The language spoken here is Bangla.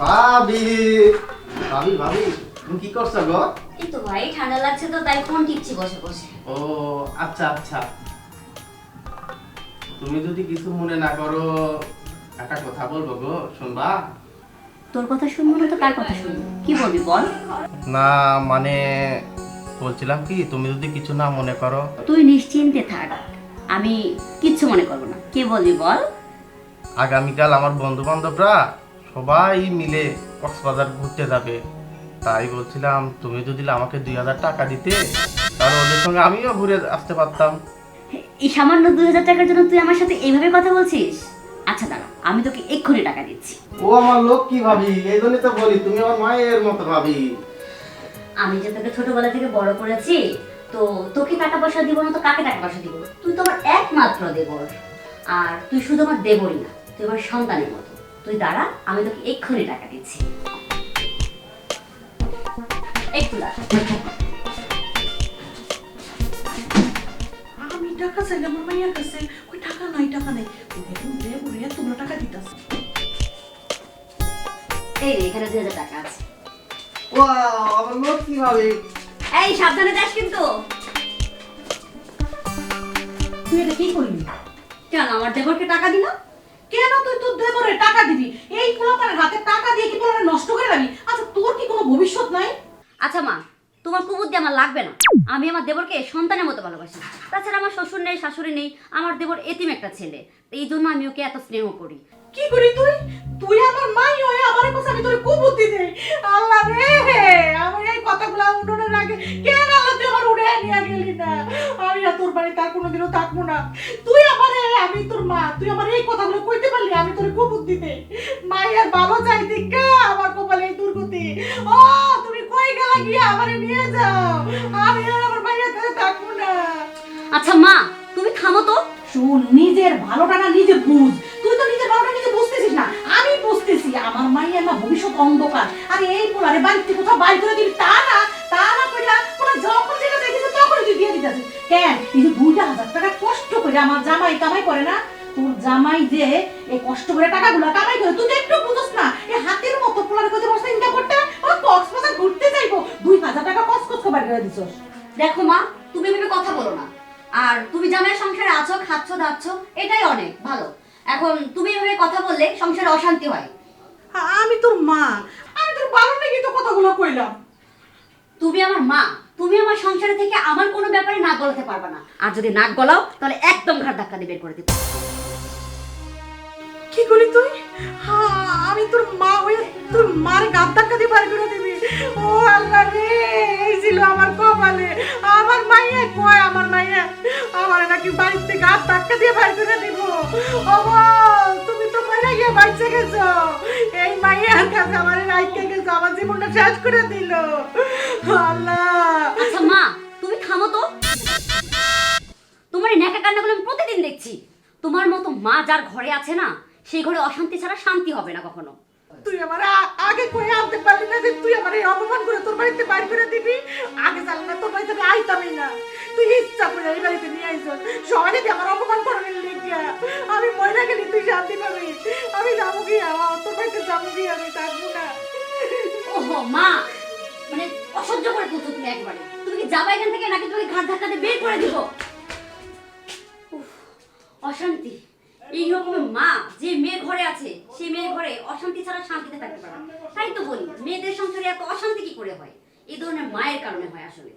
ভাবি ভাবি ভাবি তুমি কি করছ গো? এই তো ভাই ঠান্ডা লাগছে তো তাই ফোন টিপছি বসে বসে। ও আচ্ছা আচ্ছা। তুমি যদি কিছু মনে না করো একটা কথা বলব গো শুনবা? তোর কথা শুনব না তো কার কথা শুনব? কি বলবি বল। না মানে বলছিলাম কি তুমি যদি কিছু না মনে করো। তুই নিশ্চিন্তে থাক আমি কিচ্ছু মনে করব না। কি বলবি বল। আগামীকাল আমার বন্ধু বান্ধবরা সবাই মিলে কক্সবাজার ঘুরতে যাবে। তাই বলছিলাম তুমি যদি আমাকে দুই হাজার টাকা দিতে তাহলে ওদের সঙ্গে আমিও ঘুরে আসতে পারতাম। এই সামান্য দুই হাজার টাকার জন্য তুই আমার সাথে এইভাবে কথা বলছিস? আচ্ছা দাঁড়া আমি তোকে এক্ষুনি টাকা দিচ্ছি। ও আমার লোক কি ভাবি এই জন্যই তো বলি তুমি আমার মায়ের মতো ভাবি। আমি যে তোকে ছোটবেলা থেকে বড় করেছি তো তোকে টাকা পয়সা দিব না তো কাকে টাকা পয়সা দিব? তুই তো আমার একমাত্র দেবর। আর তুই শুধু আমার দেবরই না তুই আমার সন্তানের মতো। তুই দাঁড়া আমি তোকে এক্ষুনি টাকা দিচ্ছি। একটু দাঁড়া। আমি টাকা চাইলে আমার মাইয়ার কাছে ওই টাকা নাই টাকা নাই। তোমরা টাকা দিতাস এই রে এখানে দুই হাজার টাকা আছে। ও আমার লোক কি ভাবি এই সাবধানে যাস কিন্তু। তুই এটা কি করলি? কেন আমার দেবরকে টাকা দিল? কেন তুই তোর দেবরে টাকা দিবি? এই পোলাপানের হাতে টাকা দিয়ে কি পোলাপান নষ্ট করে যাবি আচ্ছা তোর কি কোনো ভবিষ্যৎ নাই? আচ্ছা মা তোমার কুবুদ্ধি আমার লাগবে না। আমি আমার দেবরকে সন্তানের মতো ভালোবাসি। তাছাড়া আমার শ্বশুর নেই শাশুড়ি নেই আমার দেবর এতিম একটা ছেলে। এই জন্য আমি ওকে এত স্নেহ করি। কি করি তুই? তুই আমার মাই হয়ে আমার কাছে আমি তোর কুবুদ্ধি দেই। আল্লাহ রে আমি এই কথাগুলো উঠোনের আগে কেন আল্লাহ তুই আমার উড়ে নিয়ে গেলি না? আমি আর তোর বাড়িতে আর কোনোদিনও থাকব না। আমারে আমি তোর মা তুই আমার এই কথাগুলো কইতে পারলি? আমি তোর কুবুদ্ধি দেই। মায়ের ভালো চাই দিকা আমার কপালে এই দুর্গতি। ও তুমি কই গেলা গিয়া আমারে নিয়ে যাও? আমি আর আমার মায়ের কাছে থাকব না। আচ্ছা মা তুমি থামো তো। শুন নিজের ভালোটা না নিজে বুঝ। তুই তো নিজের ভালোটা নিজে বুঝতেছিস না। আমি বুঝতেছি আমার মাইয়ের না ভবিষ্যৎ অন্ধকার। আরে এই পোলারে বাড়িতে কোথাও বাইর করে দিবি তা না তা না কইরা পোলা যখন যেটা চাইতেছে তখনই তুই দিয়ে দিতেছিস কেন? আমার জামাই কামাই করে না। তোর জামাই যে এই কষ্ট করে টাকাগুলো কামাই করে তুই একটু বুঝছ না এই হাতের মতো পোলারে কত বস্তা ইনকাম করতে? ও কক্সবাজার ঘুরতে যাইবো দুই হাজার টাকা কস কস করে করে দিছস। দেখো মা তুমি এভাবে কথা বলো না। আর তুমি জামাইয়ের সংসারে আছো খাচ্ছ দাচ্ছ এটাই অনেক ভালো। এখন তুমি এভাবে কথা বললে সংসারে অশান্তি হয়। আমি তোর মা আমি তোর ভালো নাকি তো কথাগুলো কইলাম। তুমি আমার মা। তুমি আমার সংসারে থেকে আমার কোনো ব্যাপারে নাক গলাতে পারবে না। আর যদি নাক গলাও, তাহলে একদম ঘাট ধাক্কা দিয়ে বের করে দিবে। কি করলি তুই? আমি তোর মা হয়ে তোর মার গাদ ধাক্কা দিয়ে বার করে দিবি। ও আল্লাহ রে, এই ছিল আমার কপালে। আমার মাইয়া কয়, আমার মাইয়া, আমার নাকি বাড়িতে গাদ ধাক্কা দিয়ে বার করে দিব। ও তুমি তো মাইয়া গিয়ে বাচ্চা গেছো। এই মাইয়ার কাছে আমার রাইকে গেছো, আমার জীবনটা শেষ করে দিল। দেখছি তোমার মতো মা যার ঘরে আছে না সেই ঘরে অশান্তি ছাড়া শান্তি হবে না কখনো। তুই আমার আগে আনতে পারলি না যে তুই আমার এই অপমান করে তোর বাড়িতে বাইর করে দিবি? আগে জানলে না তোর বাড়িতে আমি আইতামই না। তুই ইচ্ছা করে এই বাড়িতে নিয়ে আইস। সবাই আমার অপমান করার আমি মহিলা গেলি তুই শান্তি পাবি। আমি যাব কি? তোর বাড়িতে যাব কি? আমি থাকব না। ওহো মা! মানে অসহ্য করে তুলছো তুমি একবারে। তুমি কি যাবা এখান থেকে নাকি তুমি ঘাট ধাক্কাতে বের করে দিব? অশান্তি। এই রকমের মা যে মেয়ে ঘরে আছে, সে মেয়ে ঘরে অশান্তি ছাড়া শান্তিতে থাকতে পারে তাই তো বলি, মেয়েদের সংসারে এত অশান্তি কি করে হয়? এই ধরনের মায়ের কারণে হয় আসলে।